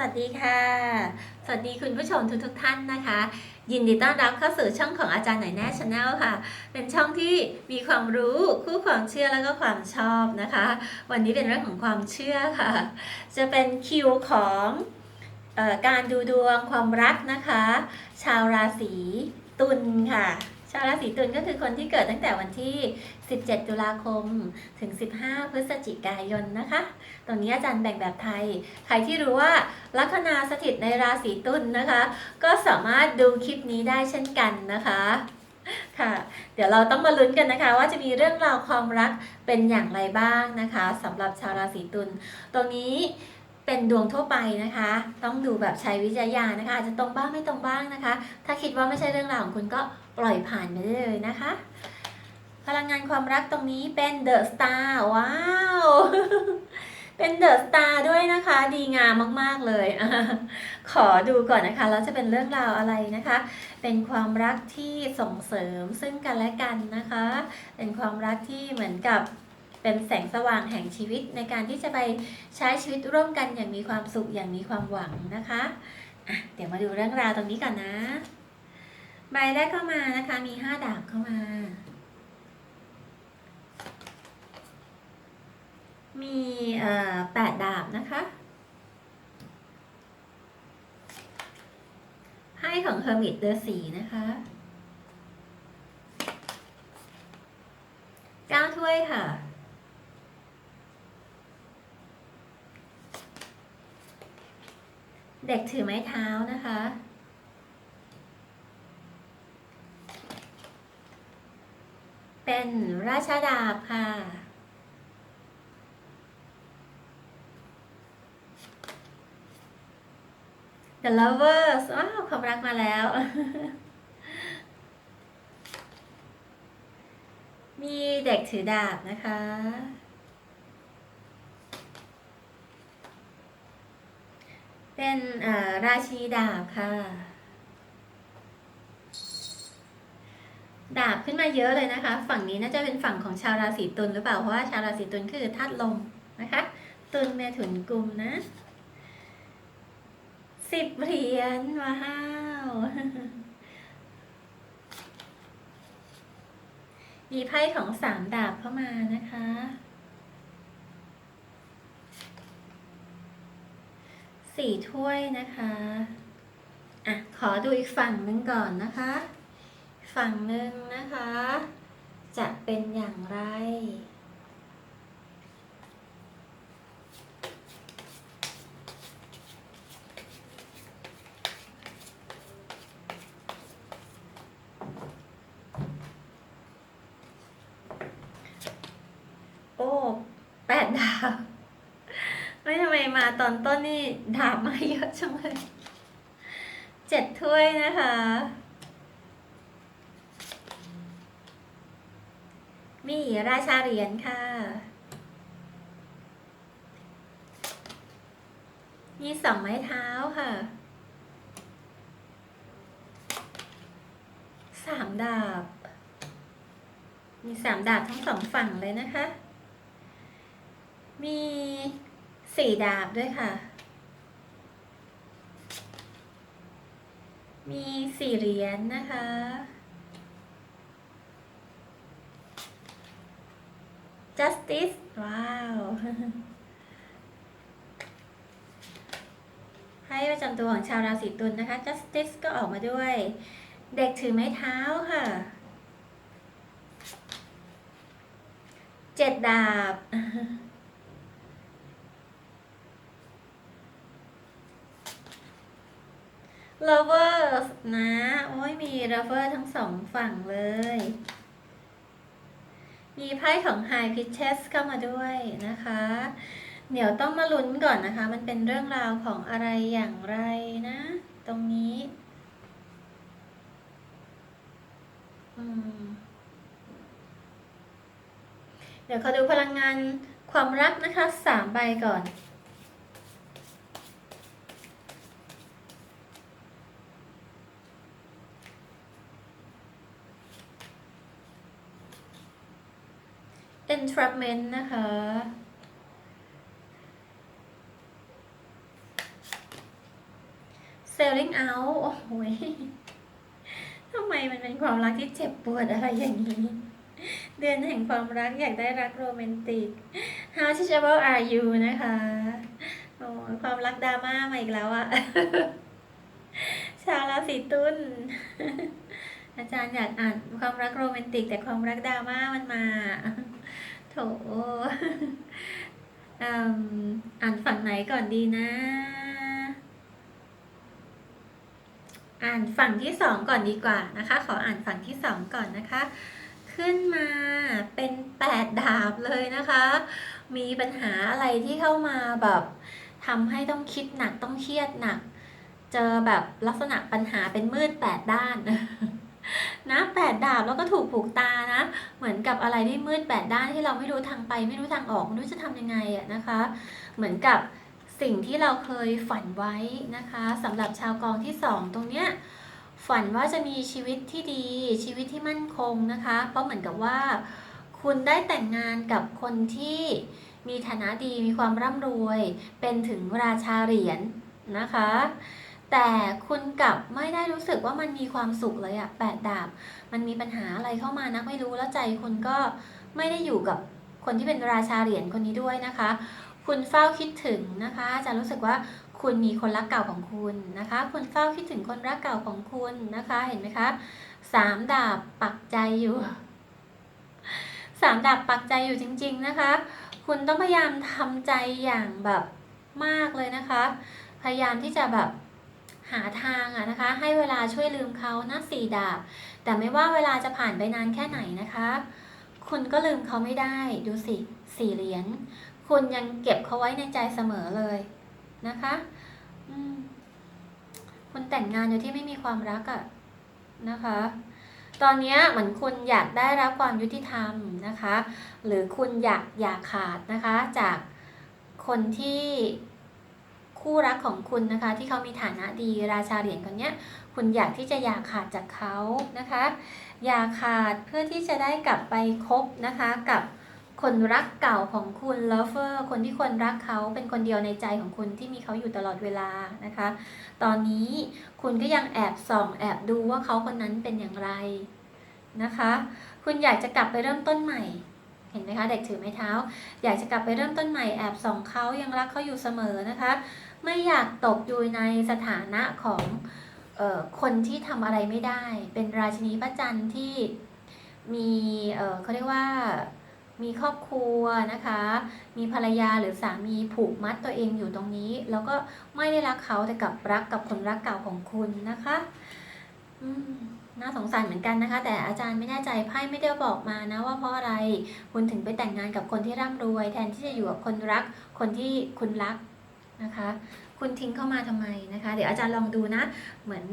วัสดีค่ะ สวัสดีคุณผู้ชมทุกทุกท่านนะคะ ยินดีต้อนรับเข้าสู่ช่องของอาจารย์ไหนแน่ชาแนลค่ะ เป็นช่องที่มีความรู้คู่ความเชื่อแล้วก็ความชอบนะคะ วันนี้เป็นเรื่องของความเชื่อค่ะ จะเป็นคิวของออการดูดวงความรักนะคะ ชาวราศีตุลค่ะ ชาวราศีตุลก็คือคนที่เกิดตั้งแต่วันที่ 17 ตุลาคม ถึง 15 พฤศจิกายนนะคะ ตรงนี้อาจารย์แบ่งแบบไทย ใครที่รู้ว่าลัคนาสถิตในราศีตุลนะคะ ก็สามารถดูคลิปนี้ได้เช่นกันนะคะค่ะเดี๋ยวเราต้องมาลุ้นกันนะคะ ว่าจะมีเรื่องราวความรักเป็นอย่างไรบ้างนะคะสำหรับชาวราศีตุลตรงนี้ เป็นดวงทั่วไปนะคะ ต้องดูแบบใช้วิจารณญานะคะ อาจจะตรงบ้างไม่ตรงบ้างนะคะ ถ้าคิดว่าไม่ใช่เรื่องราวของคุณก็ปล่อยผ่านไปได้เลยนะคะ พลังงานความรักตรงนี้เป็นเดอะสตาร์ว้าว เป็นเดอะสตาร์ด้วยนะคะ ดีงามมากๆเลยอขอดูก่อนนะคะ แล้วจะเป็นเรื่องราวอะไรนะคะ เป็นความรักที่ส่งเสริมซึ่งกันและกันนะคะ เป็นความรักที่เหมือนกับ เป็นแสงสว่างแห่งชีวิตในการที่จะไปใช้ชีวิตร่วมกันอย่างมีความสุขอย่างมีความหวังนะคะะเดี๋ยวมาดูเรื่องราวตรงนี้ก่อนนะ ใบแรกเข้ามานะคะ มีห้าดาบเข้ามา มีแปดดาบนะคะไพ่ของเฮอร์มิตเดอร์สีนะคะเก้าถ้วยค่ะ เด็กถือไม้เท้านะคะ เป็นราชาดาบค่ะ The Lovers ว้าวความรักมาแล้ว มีเด็กถือดาบนะคะ เป็นราชีดาบค่ะ ดาบขึ้นมาเยอะเลยนะคะ ฝั่งนี้น่าจะเป็นฝั่งของชาวราศีตุลหรือเปล่า เพราะว่าชาวราศีตุลคือธาตุลมนะคะ ตุลเมถุนกุมนะสิบเหรียญว้าวมีไพ่ของสามดาบเข้ามานะคะ สี่ถ้วยนะคะ อะ ขอดูอีกฝั่งหนึ่งก่อนนะคะ ฝั่งหนึ่งนะคะ จะเป็นอย่างไร โอ้ แปดดาบ ไม่ทำไมมาต อนต้นนี่ดาบมาเยอะจังเลยเจ็ดถ้วยนะคะ มีราชาเหรียญค่ะมีสองไม้เท้าค่ะสามดาบ มีสามดาบทั้งสองฝั่งเลยนะคะ มี สี่ดาบด้วยค่ะ มีสี่เหรียญนะคะ justice ว้าวให้ประจำตัวของชาวราศีตุลนะคะ justice ก็ออกมาด้วย เด็กถือไม้เท้าค่ะเจ็ดดาบ lovers นะ โอ้ยมี lover ทั้งสองฝั่งเลย มีไพ่ของ high pitches เข้ามาด้วยนะคะ เดี๋ยวต้องมาลุ้นก่อนนะคะ มันเป็นเรื่องราวของอะไรอย่างไรนะ ตรงนี้ อืม เดี๋ยวขอดูพลังงานความรักนะคะสามใบก่อน entrapment นะคะ selling out โอ้โหยทำไมมันเป็นความรักที่เจ็บปวดอะไรอย่างนี้ เดือนแห่งความรักอยากได้รักโรแมนติก How teachable are you นะคะโอ้ความรักดราม่ามาอีกแล้วอะชาวราศีตุลอาจารย์อยากอ่านความรักโรแมนติก แต่ความรักดราม่ามันมา อ่านฝั่งไหนก่อนดีนะ อ่านฝั่งที่สองก่อนดีกว่านะคะ ขออ่านฝั่งที่สองก่อนนะคะ ขึ้นมาเป็นแปดดาบเลยนะคะ มีปัญหาอะไรที่เข้ามาแบบทำให้ต้องคิดหนักต้องเครียดหนัก เจอแบบลักษณะปัญหาเป็นมืดแปดด้าน นะแปดดาบแล้วก็ถูกผูกตานะ เหมือนกับอะไรที่มืดแปดด้านที่เราไม่รู้ทางไป ไม่รู้ทางออกไม่รู้จะทำยังไงอะนะคะ เหมือนกับสิ่งที่เราเคยฝันไว้นะคะสำหรับชาวกองที่สองตรงเนี้ยฝันว่าจะมีชีวิตที่ดีชีวิตที่มั่นคงนะคะ เพราะเหมือนกับว่า คุณได้แต่งงานกับคนที่มีฐานะดีมีความร่ำรวย เป็นถึงราชาเหรียญนะคะ แต่คุณกลับไม่ได้รู้สึกว่ามันมีความสุขเลยอะแปดดาบ มันมีปัญหาอะไรเข้ามานักไม่รู้แล้วใจคุณก็ไม่ได้อยู่กับคนที่เป็นราชาเหรียญคนนี้ด้วยนะคะ คุณเฝ้าคิดถึงนะคะ จะรู้สึกว่าคุณมีคนรักเก่าของคุณนะคะ คุณเฝ้าคิดถึงคนรักเก่าของคุณนะคะ เห็นไหมคะสามดาบปักใจอยู่สามดาบปักใจอยู่จริง ๆนะคะ คุณต้องพยายามทำใจอย่างแบบมากเลยนะคะ พยายามที่จะแบบ หาทางอะนะคะ ให้เวลาช่วยลืมเขานะสี่ดาบ แต่ไม่ว่าเวลาจะผ่านไปนานแค่ไหนนะคะ คุณก็ลืมเขาไม่ได้ดูสิสี่เหรียญคุณยังเก็บเขาไว้ในใจเสมอเลยนะคะคุณแต่งงานโดยที่ไม่มีความรักอะนะคะ ตอนนี้เหมือนคุณอยากได้รับความยุติธรรมนะคะ หรือคุณอยากอยากขาดนะคะจากคนที่ คู่รักของคุณนะคะ ที่เขามีฐานะดีราชาเหรียญคนเนี้ย คุณอยากที่จะอยากขาดจากเขานะคะ อยากขาดเพื่อที่จะได้กลับไปคบนะคะ กับคนรักเก่าของคุณ lover คนที่คนรักเขาเป็นคนเดียวในใจของคุณที่มีเขาอยู่ตลอดเวลานะคะ ตอนนี้คุณก็ยังแอบส่องแอบดูว่าเขาคนนั้นเป็นอย่างไรนะคะ คุณอยากจะกลับไปเริ่มต้นใหม่เห็นไหมคะเด็กถือไม้เท้า อยากจะกลับไปเริ่มต้นใหม่แอบส่องเขายังรักเขาอยู่เสมอนะคะ ไม่อยากตกอยู่ในสถานะของออคนที่ทำอะไรไม่ได้ เป็นราชินีพระจันทร์ที่มีเเขาเรียกว่ามีครอบครัวนะคะ มีภรรยาหรือสามีผูกมัดตัวเองอยู่ตรงนี้ แล้วก็ไม่ได้รักเขาแต่กลับรักกับคนรักเก่าของคุณนะคะน่าสงสารเหมือนกันนะคะ แต่อาจารย์ไม่แน่ใจไพ่ไม่ได้บอกมานะว่าเพราะอะไรคุณถึงไปแต่งงานกับคนที่ร่ำรวย แทนที่จะอยู่กับคนรักคนที่คุณรัก นะคะ คุณทิ้งเข้ามาทำไมนะคะ เดี๋ยวอาจารย์ลองดูนะ เหมือน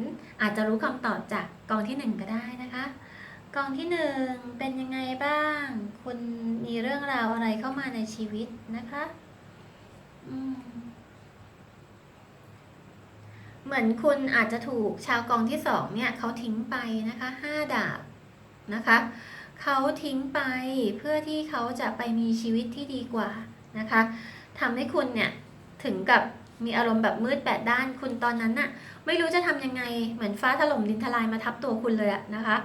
อาจจะรู้คำตอบจากกองที่หนึ่งก็ได้นะคะกองที่หนึ่งเป็นยังไงบ้าง คุณมีเรื่องราวอะไรเข้ามาในชีวิตนะคะเหมือนคุณอาจจะถูกชาวกองที่สองเนี่ยเขาทิ้งไปนะคะห้าดาบนะคะเขาทิ้งไปเพื่อที่เขาจะไปมีชีวิตที่ดีกว่านะคะทำให้คุณเนี่ย ถึงกับมีอารมณ์แบบมืดแปดด้านคุณตอนนั้นน่ะ ไม่รู้จะทำยังไงเหมือนฟ้าถล่มดินทลายมาทับตัวคุณเลยอะนะคะ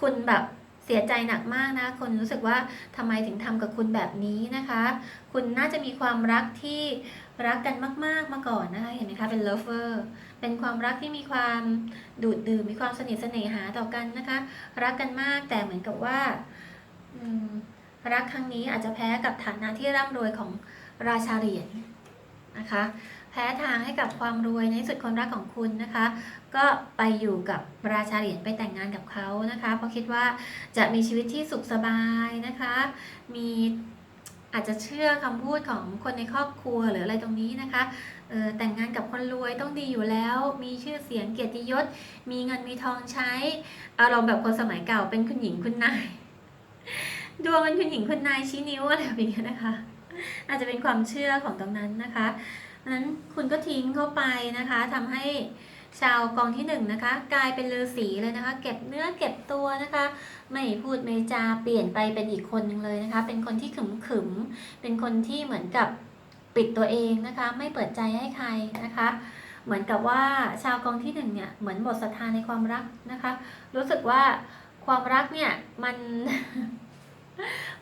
คุณแบบเสียใจหนักมากนะคนรู้สึกว่าทำไมถึงทำกับคุณแบบนี้นะคะ คุณน่าจะมีความรักที่รักกันมากๆมาก่อนนะคะเห็นไหมคะเป็น lover เป็นความรักที่มีความดูดดื่มมีความสนิทสนหาต่อกันนะคะ รักกันมากแต่เหมือนกับว่ารักครั้งนี้อาจจะแพ้กับฐานะที่ร่ำรวยของราชาเหรียญ นะคะ แพ้ทางให้กับความรวยในสุดคนรักของคุณนะคะ ก็ไปอยู่กับราชาเหรียญไปแต่งงานกับเขานะคะ เพราะคิดว่าจะมีชีวิตที่สุขสบายนะคะ มีอาจจะเชื่อคำพูดของคนในครอบครัวหรืออะไรตรงนี้นะคะออแต่งงานกับคนรวยต้องดีอยู่แล้ว มีชื่อเสียงเกียรติยศ มีเงินมีทองใช้ อารมณ์แบบคนสมัยเก่าเป็นคุณหญิงคุณนาย ดวงเป็นคุณหญิงคุณนายชี้นิ้วอะไรแบบนี้นะคะ อาจจะเป็นความเชื่อของตรงนั้นนะคะดังนั้นคุณก็ทิ้งเข้าไปนะคะทำให้ชาวกองที่หนึ่งนะคะ กลายเป็นฤาษีเลยนะคะ เก็บเนื้อเก็บตัวนะคะ ไม่พูดไม่จาเปลี่ยนไปเป็นอีกคนหนึ่งเลยนะคะ เป็นคนที่ขึมขึมเป็นคนที่เหมือนกับปิดตัวเองนะคะ ไม่เปิดใจให้ใครนะคะ เหมือนกับว่าชาวกองที่หนึ่งเนี่ยเหมือนหมดศรัทธาในความรักนะคะ รู้สึกว่าความรักเนี่ยมัน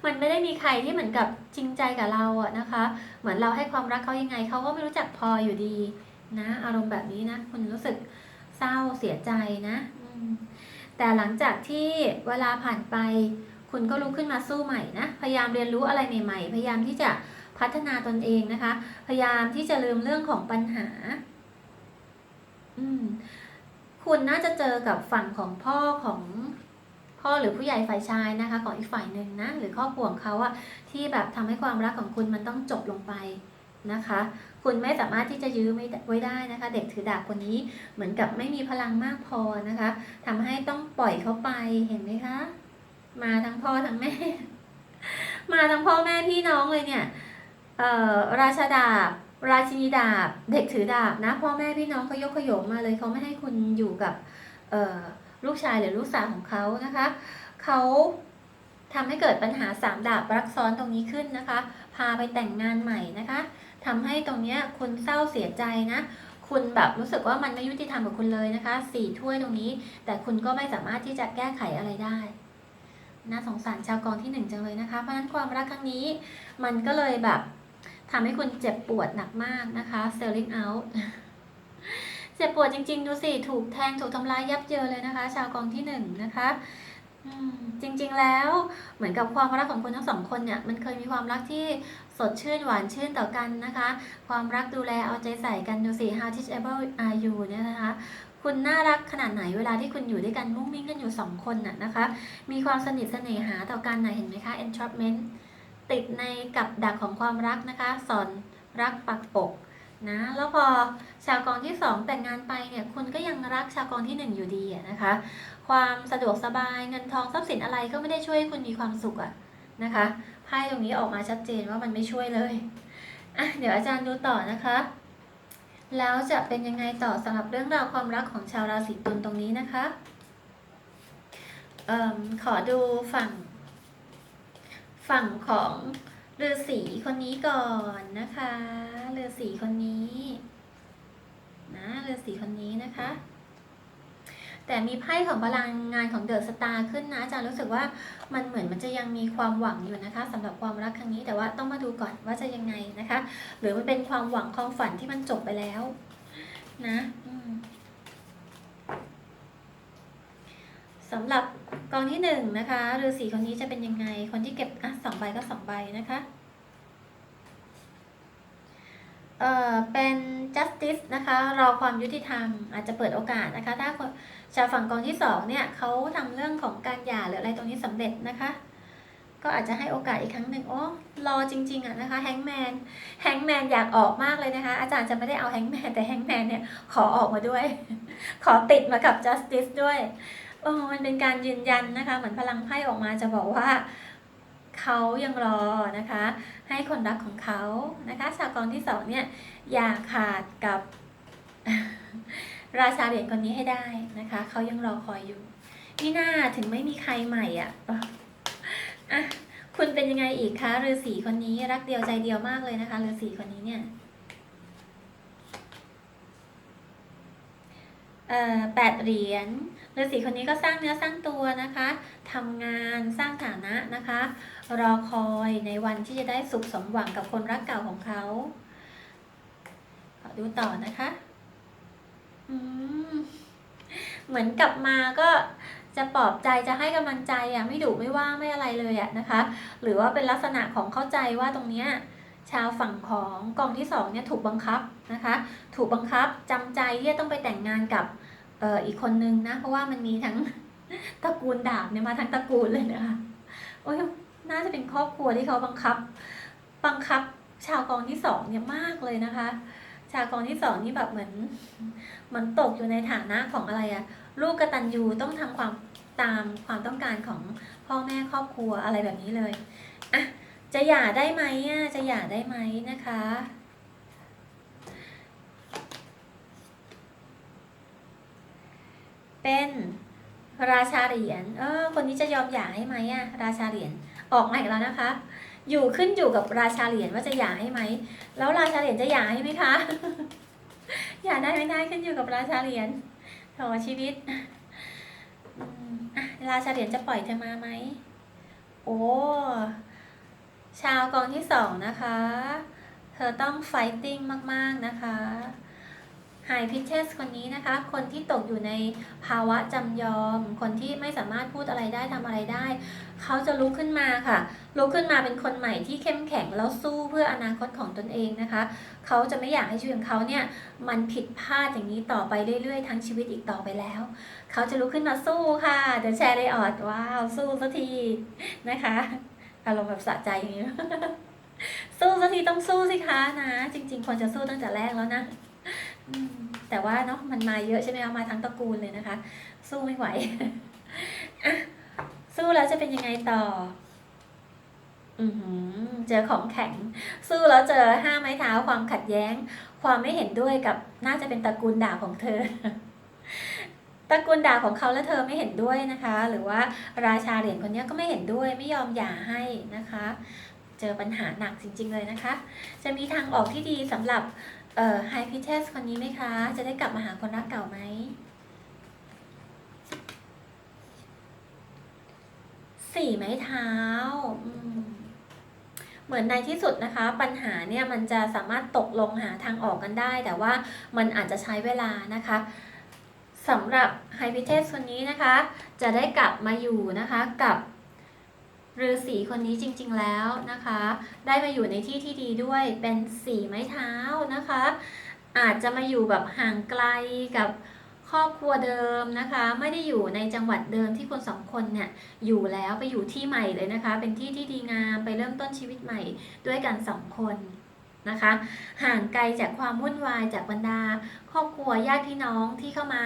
มันไม่ได้มีใครที่เหมือนกับจริงใจกับเราอะนะคะ เหมือนเราให้ความรักเขายังไงเขาก็ไม่รู้จักพออยู่ดีนะ อารมณ์แบบนี้นะคุณรู้สึกเศร้าเสียใจนะแต่หลังจากที่เวลาผ่านไป คุณก็ลุกขึ้นมาสู้ใหม่นะพยายามเรียนรู้อะไรใหม่ ๆ พยายามที่จะพัฒนาตนเองนะคะ พยายามที่จะลืมเรื่องของปัญหา อืมคุณน่าจะเจอกับฝั่งของพ่อของ พ่อหรือผู้ใหญ่ฝ่ายชายนะคะของอีกฝ่ายหนึ่งนะหรือครอบครัวของเขาอะที่แบบทำให้ความรักของคุณมันต้องจบลงไปนะคะ คุณไม่สามารถที่จะยื้อไม่ไว้ได้นะคะ เด็กถือดาบคนนี้เหมือนกับไม่มีพลังมากพอนะคะทำให้ต้องปล่อยเขาไปเห็นไหมคะ มาทั้งพ่อทั้งแม่ มาทั้งพ่อแม่พี่น้องเลยเนี่ยเอ่อราชาดาบราชินีดาบ เด็กถือดาบนะพ่อแม่พี่น้องเขายกขยงมาเลยเขาไม่ให้คุณอยู่กับเอ่อ ลูกชายหรือลูกสาวของเขานะคะเขาทำให้เกิดปัญหาสามดาบรักซ้อนตรงนี้ขึ้นนะคะ พาไปแต่งงานใหม่นะคะทำให้ตรงนี้คุณเศร้าเสียใจนะคุณแบบรู้สึกว่ามันไม่ยุติธรรมกับคุณเลยนะคะสี่ถ้วยตรงนี้ แต่คุณก็ไม่สามารถที่จะแก้ไขอะไรได้น่าสงสารชาวกองที่หนึ่งจังเลยนะคะ เพราะฉะนั้นความรักครั้งนี้ มันก็เลยแบบทำให้คุณเจ็บปวดหนักมากนะคะ selling out เจ็บปวดจริง ๆ ดูสิ ถูกแทงถูกทำร้ายยับเยินเลยนะคะ ชาวกองที่หนึ่งนะคะจริงๆแล้วเหมือนกับความรักของคุณทั้งสองคนเนี่ยมันเคยมีความรักที่สดชื่นหวานชื่นต่อกันนะคะ ความรักดูแลเอาใจใส่กันดูสิ how teachable are you เนี่ยนะคะคุณน่ารักขนาดไหนเวลาที่คุณอยู่ด้วยกันมุ้งมิ้งกันอยู่สองคนน่ะนะคะ มีความสนิทเสน่หาต่อกันไหนะเห็นไหมคะ entrapment ติดในกับดักของความรักนะคะ สอนรักปักอก นะแล้วพอชาวกองที่สองแต่งงานไปเนี่ยคุณก็ยังรักชาวกองที่หนึ่งอยู่ดีนะคะ ความสะดวกสบายเงินทองทรัพย์สินอะไรก็ไม่ได้ช่วยให้คุณมีความสุขอะนะคะไพ่ตรงนี้ออกมาชัดเจนว่ามันไม่ช่วยเลยอะเดี๋ยวอาจารย์ดูต่อนะคะ แล้วจะเป็นยังไงต่อสำหรับเรื่องราวความรักของชาวราศีตุลตรงนี้นะคะอขอดูฝั่ง ฝั่งของ ฤาษีคนนี้ก่อนนะคะฤาษีคนนี้นะฤาษีคนนี้นะคะ แต่มีไพ่ของพลังงานของเดอะสตาร์ขึ้นนะอาจารย์รู้สึกว่ามันเหมือนมันจะยังมีความหวังอยู่นะคะสำหรับความรักครั้งนี้แต่ว่าต้องมาดูก่อนว่าจะยังไงนะคะ หรือมันเป็นความหวังความฝันที่มันจบไปแล้วนะอืม สำหรับกองที่หนึ่งนะคะฤาษีคนนี้จะเป็นยังไง คนที่เก็บอะสองใบก็สองใบนะคะเอ่อเป็น justice นะคะรอความยุติธรรมอาจจะเปิดโอกาสนะคะ ถ้าชาวฝั่งกองที่สองเนี่ยเขาทำเรื่องของการหย่าหรืออะไรตรงนี้สำเร็จนะคะ ก็อาจจะให้โอกาสอีกครั้งหนึ่งโอ้รอจริงๆอะนะคะแฮงแมนแฮงแมนอยากออกมากเลยนะคะ อาจารย์จะไม่ได้เอาแฮงแมนแต่แฮงแมนเนี่ยขอออกมาด้วย ขอติดมากับ justice ด้วย โอ้มันเป็นการยืนยันนะคะ เหมือนพลังไพ่ออกมาจะบอกว่าเขายังรอนะคะ ให้คนรักของเขานะคะชาวกองที่สองเนี่ยอย่าขาดกับราชาเหรียญคนนี้ให้ได้นะคะเขายังรอคอยอยู่นี่น่าถึงไม่มีใครใหม่อะอะคุณเป็นยังไงอีกคะฤาษีคนนี้รักเดียวใจเดียวมากเลยนะคะฤาษีคนนี้เนี่ยเอ่อ แปดเหรียญฤาษีคนนี้ก็สร้างเนื้อสร้างตัวนะคะทำงานสร้างฐานะนะคะ รอคอยในวันที่จะได้สุขสมหวังกับคนรักเก่าของเขาขอดูต่อนะคะเหมือนกลับมาก็จะปลอบใจจะให้กำลังใจอะไม่ดุไม่ว่าไม่อะไรเลยอะนะคะ หรือว่าเป็นลักษณะของเข้าใจว่าตรงเนี้ย ชาวฝั่งของกองที่สองเนี่ยถูกบังคับนะคะ ถูกบังคับจำใจที่จะต้องไปแต่งงานกับเอออีกคนนึงนะ เพราะว่ามันมีทั้งตระกูลดาบเนี่ยมาทั้งตระกูลเลยนะคะ โอ้ยน่าจะเป็นครอบครัวที่เขาบังคับ บังคับชาวกองที่สองเนี่ยมากเลยนะคะ ชาวกองที่สองนี่แบบเหมือนเหมันตกอยู่ในฐานะของอะไรอะลูกกระตัญญูต้องทำความตามความต้องการของพ่อแม่ครอบครัวอะไรแบบนี้เลยอะ จะหย่าได้ไหมอะจะหย่าได้ไหมนะคะ เป็นราชาเหรียญเออคนนี้จะยอมหย่าให้ไหมอะราชาเหรียญออกมาอีกแล้วนะคะ อยู่ขึ้นอยู่กับราชาเหรียญว่าจะหย่าให้ไหมแล้วราชาเหรียญจะหย่าให้ไหมคะอยาได้ไม่ได้ขึ้นอยู่กับราชาเหรียญโถชีวิตอะราชาเหรียญจะปล่อยเธอมาไหมโอ้ ชาวกองที่สองนะคะ เธอต้องไฟติ้งมาก ๆ นะคะไฮพิเชสคนนี้นะคะ คนที่ตกอยู่ในภาวะจำยอม คนที่ไม่สามารถพูดอะไรได้ทำอะไรได้ เขาจะลุกขึ้นมาค่ะ ลุกขึ้นมาเป็นคนใหม่ที่เข้มแข็งแล้วสู้เพื่ออนาคตของตนเองนะคะ เขาจะไม่อยากให้ชีวิตของเขาเนี่ยมันผิดพลาดอย่างนี้ต่อไปเรื่อยๆ ทั้งชีวิตอีกต่อไปแล้ว เขาจะลุกขึ้นมาสู้ค่ะเดี๋ยวแชร์เลยออดว้าวสู้สักทีนะคะ อารมณ์แบบสะใจอย่างนี้ สู้สักทีต้องสู้สิคะนะ จริง ๆควรจะสู้ตั้งแต่แรกแล้วนะแต่ว่าเนาะมันมาเยอะใช่ไหมคะมาทั้งตระกูลเลยนะคะ สู้ไม่ไหวอะสู้แล้วจะเป็นยังไงต่อ อือเจอของแข็ง สู้แล้วเจอห้าไม้เท้าความขัดแย้ง ความไม่เห็นด้วยกับน่าจะเป็นตระกูลด่าของเธอ ตระกูลด่าของเขาและเธอไม่เห็นด้วยนะคะ หรือว่าราชาเหรียญคนนี้ก็ไม่เห็นด้วยไม่ยอมหย่าให้นะคะ เจอปัญหาหนักจริง ๆ เลยนะคะ จะมีทางออกที่ดีสำหรับเอ่อไฮพิเทสคนนี้ไหมคะ จะได้กลับมาหาคนรักเก่าไหมสี่ไม้เท้าเหมือนในที่สุดนะคะ ปัญหาเนี่ยมันจะสามารถตกลงหาทางออกกันได้ แต่ว่ามันอาจจะใช้เวลานะคะ สำหรับไฮพิเทสคนนี้นะคะ จะได้กลับมาอยู่นะคะกับฤาษีคนนี้จริงๆแล้วนะคะ ได้มาอยู่ในที่ที่ดีด้วยเป็นสีไม้เท้านะคะ อาจจะมาอยู่แบบห่างไกลกับครอบครัวเดิมนะคะ ไม่ได้อยู่ในจังหวัดเดิมที่คนสองคนเนี่ยอยู่แล้วไปอยู่ที่ใหม่เลยนะคะ เป็นที่ที่ดีงามไปเริ่มต้นชีวิตใหม่ด้วยกันสองคน นะคะ ห่างไกลจากความวุ่นวายจากบรรดา ครอบครัวญาติพี่น้องที่เข้ามา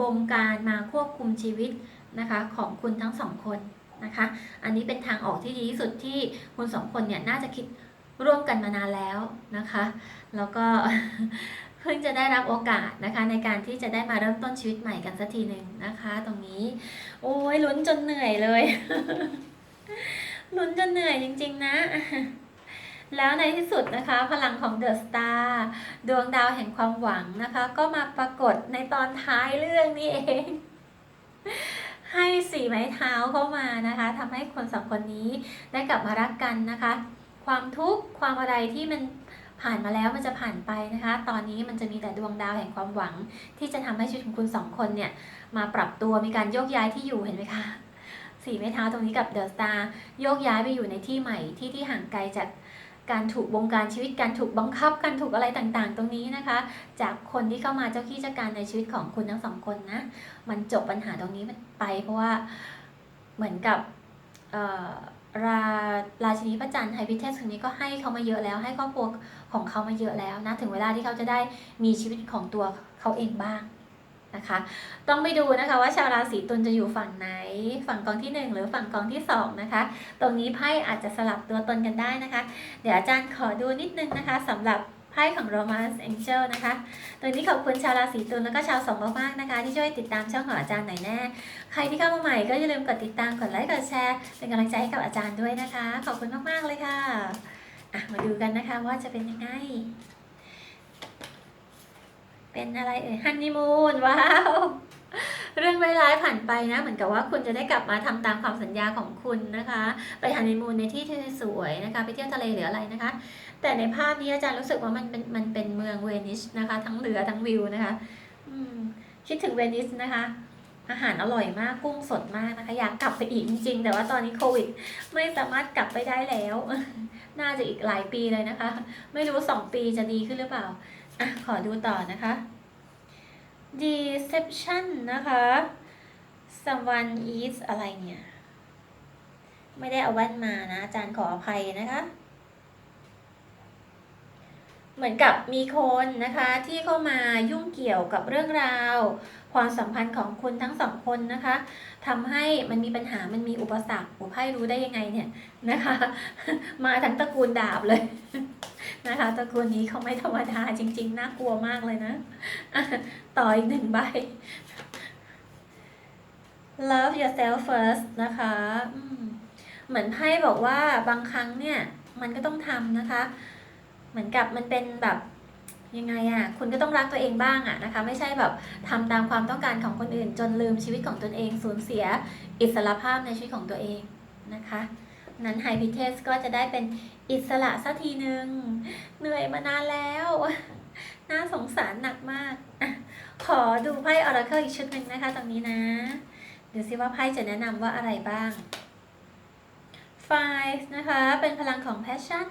บงการมาควบคุมชีวิตนะคะของคุณทั้งสองคนนะคะ อันนี้เป็นทางออกที่ดีที่สุดที่คุณสองคนเนี่ยน่าจะคิดร่วมกันมานานแล้วนะคะ แล้วก็เพิ่งจะได้รับโอกาสนะคะ ในการที่จะได้มาเริ่มต้นชีวิตใหม่กันสักทีหนึ่งนะคะ ตรงนี้ โอ้ยลุ้นจนเหนื่อยเลยลุ้นจนเหนื่อยจริง ๆ นะ แล้วในที่สุดนะคะ พลังของเดอะสตาร์ดวงดาวแห่งความหวังนะคะ ก็มาปรากฏในตอนท้ายเรื่องนี้เอง ให้สีไม้เท้าเข้ามานะคะทำให้คนสองคนนี้ได้กลับมารักกันนะคะ ความทุกข์ความอะไรที่มันผ่านมาแล้วมันจะผ่านไปนะคะ ตอนนี้มันจะมีแต่ดวงดาวแห่งความหวัง ที่จะทำให้ชีวิตของคุณสองคนเนี่ยมาปรับตัวมีการโยกย้ายที่อยู่เห็นไหมคะ สีไม้เท้าตรงนี้กับเดอะสตาร์โยกย้ายไปอยู่ในที่ใหม่ที่ที่ห่างไกลจาก การถูกบงการชีวิตการถูกบังคับการถูกอะไรต่างๆ ตรงนี้นะคะ จากคนที่เข้ามาเจ้าขี้เจ้าการในชีวิตของคุณทั้งสองคนนะมันจบปัญหาตรงนี้ไป เพราะว่าเหมือนกับราราชินีพระจันทร์ไฮพิเทสคนนี้ก็ให้เขามาเยอะแล้ว ให้ครอบครัวของเขามาเยอะแล้วนะถึงเวลาที่เขาจะได้มีชีวิตของตัวเขาเองบ้าง นะคะ ต้องไปดูนะคะว่าชาวราศีตุลจะอยู่ฝั่งไหน ฝั่งกองที่หนึ่งหรือฝั่งกองที่สองนะคะ ตรงนี้ไพ่อาจจะสลับตัวตนกันได้นะคะ เดี๋ยวอาจารย์ขอดูนิดนึงนะคะสำหรับไพ่ของ Romance Angel นะคะ ตรงนี้ขอบคุณชาวราศีตุลแล้วก็ชาวสองมากๆนะคะ ที่ช่วยติดตามช่องของอาจารย์หน่อยแน่ ใครที่เข้ามาใหม่ก็อย่าลืมกดติดตาม กดไลค์ กดแชร์ เป็นกำลังใจให้กับอาจารย์ด้วยนะคะ ขอบคุณมากๆเลยค่ะ อะ มาดูกันนะคะว่าจะเป็นยังไง เป็นอะไรเอ่ยฮันนีมูนว้าว เรื่องร้ายๆผ่านไปนะ เหมือนกับว่าคุณจะได้กลับมาทำตามความสัญญาของคุณนะคะ ไปฮันนีมูนในที่ที่สวยนะคะ ไปเที่ยวทะเลหรืออะไรนะคะ แต่ในภาพนี้อาจารย์รู้สึกว่ามันเป็นมันเป็นเมืองเวนิสนะคะ ทั้งเรือทั้งวิวนะคะ อืมคิดถึงเวนิสนะคะอาหารอร่อยมากกุ้งสดมากนะคะ อยากกลับไปอีกจริงๆแต่ว่าตอนนี้โควิด ไม่สามารถกลับไปได้แล้ว น่าจะอีกหลายปีเลยนะคะ ไม่รู้สองปีจะดีขึ้นหรือเปล่า อะขอดูต่อนะคะ deception นะคะ someone is อะไรเนี่ย ไม่ได้เอาแว่นมานะ อาจารย์ขออภัยนะคะ เหมือนกับมีคนนะคะที่เข้ามายุ่งเกี่ยวกับเรื่องราว ความสัมพันธ์ของคุณทั้งสองคนนะคะ ทำให้มันมีปัญหามันมีอุปสรรคผู้ไพ่รู้ได้ยังไงเนี่ยนะคะ มาทั้งตระกูลดาบเลยนะคะตระกูลนี้เขาไม่ธรรมดาจริง ๆ น่ากลัวมากเลยนะต่ออีกหนึ่งใบ love yourself first นะคะเหมือนไพ่บอกว่าบางครั้งเนี่ย มันก็ต้องทำนะคะ เหมือนกับมันเป็นแบบ ยังไงอะ่ะคุณก็ต้องรักตัวเองบ้างอะนะคะ ไม่ใช่แบบทำตามความต้องการของคนอื่น จนลืมชีวิตของตนเองสูญเสียอิสรภาพในชีวิตของตัวเองนะคะ นั้นไฮพิเทสก็จะได้เป็นอิสระสักทีหนึ่งเหนื่อยมานานแล้ว น่าสงสารหนักมาก ขอดูไพ่ออราเคิลอีกชุดหนึ่งนะคะ ตรงนี้นะ เดี๋ยวซิว่าไพ่จะแนะนำว่าอะไรบ้าง Five นะคะ เป็นพลังของ passion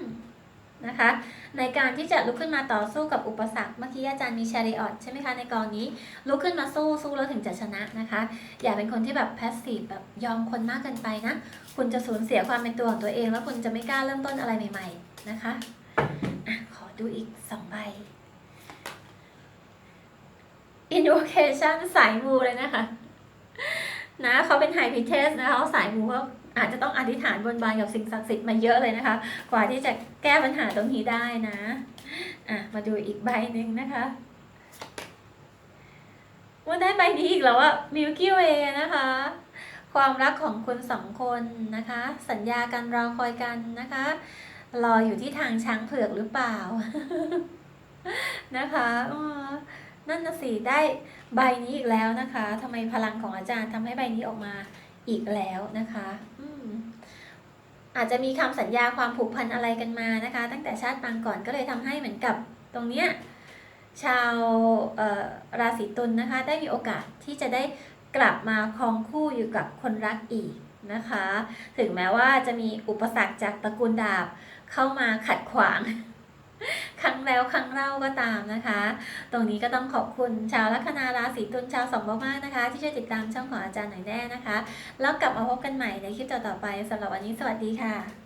นะคะ ในการที่จะลุกขึ้นมาต่อสู้กับอุปสรรคเมื่อกี้อาจารย์มี chariot ใช่ไหมคะในกองนี้ ลุกขึ้นมาสู้สู้แล้วถึงจะชนะนะคะ อย่าเป็นคนที่แบบ passive แบบยอมคนมากเกินไปนะ คุณจะสูญเสียความเป็นตัวของตัวเอง แล้วคุณจะไม่กล้าเริ่มต้นอะไรใหม่ ๆนะคะอะขอดูอีกสองใบ invocation สายมูเลยนะคะนะเขาเป็นไฮพิเทสนะคะเขาสายมูเขา อาจจะต้องอธิษฐานบนบานกับสิ่งศักดิ์สิทธิ์มาเยอะเลยนะคะ กว่าที่จะแก้ปัญหาตรงนี้ได้นะอะมาดูอีกใบหนึ่งนะคะว่าได้ใบนี้อีกแล้วอะมิลกี้เวนะคะ ความรักของคุณสองคนนะคะ สัญญากันรอคอยกันนะคะ รออยู่ที่ทางช้างเผือกหรือเปล่า นะคะนั่นน่ะสิได้ใบนี้อีกแล้วนะคะทำไมพลังของอาจารย์ทำให้ใบนี้ออกมา อีกแล้วนะคะอืมอาจจะมีคำสัญญาความผูกพันอะไรกันมานะคะ ตั้งแต่ชาติปางก่อนก็เลยทำให้เหมือนกับตรงเนี้ยชาวราศีตุลนะคะ ได้มีโอกาสที่จะได้กลับมาครองคู่อยู่กับคนรักอีกนะคะ ถึงแม้ว่าจะมีอุปสรรคจากตระกูลดาบเข้ามาขัดขวาง ครั้งแล้วครั้งเล่าก็ตามนะคะ ตรงนี้ก็ต้องขอบคุณชาวลัคนาราศีตุลชาวสองมากๆนะคะ ที่ช่วยติดตามช่องของอาจารย์หน่อยแน่นะคะ แล้วกลับมาพบกันใหม่ในคลิปต่อๆไปสำหรับวันนี้สวัสดีค่ะ